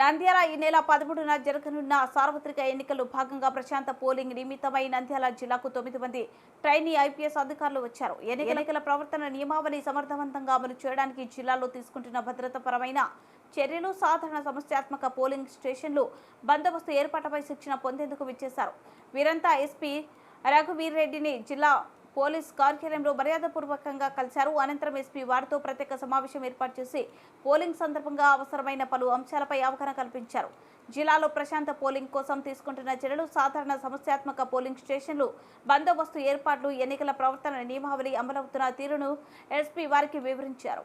నంద్యాల ఈ నెల పదమూడున జరగనున్న సార్వత్రిక ఎన్నికల్లో భాగంగా ప్రశాంత పోలింగ్ నిమిత్తమై నంద్యాల జిల్లాకు తొమ్మిది మంది ట్రైనీ ఐపీఎస్ అధికారులు వచ్చారు. ఎన్ని- ఎన్నికల ప్రవర్తన నియమావళి సమర్థవంతంగా అమలు చేయడానికి జిల్లాలో తీసుకుంటున్న భద్రతాపరమైన చర్యలు సాధారణ సమస్యాత్మక పోలింగ్ స్టేషన్లు బందోబస్తు ఏర్పాటుపై శిక్షణ పొందేందుకు విచ్చేశారు. వీరంతా ఎస్పీ రఘువీర్ రెడ్డిని జిల్లా పోలీస్ కార్యాలయంలో మర్యాదపూర్వకంగా కలిశారు. అనంతరం ఎస్పీ వారితో ప్రత్యేక సమావేశం ఏర్పాటు చేసి పోలింగ్ సందర్భంగా అవసరమైన పలు అంశాలపై అవగాహన కల్పించారు. జిల్లాలో ప్రశాంత పోలింగ్ కోసం తీసుకుంటున్న చర్యలు సాధారణ సమస్యాత్మక పోలింగ్ స్టేషన్లు బందోబస్తు ఏర్పాట్లు ఎన్నికల ప్రవర్తన నియమావళి అమలవుతున్న తీరును ఎస్పీ వారికి వివరించారు.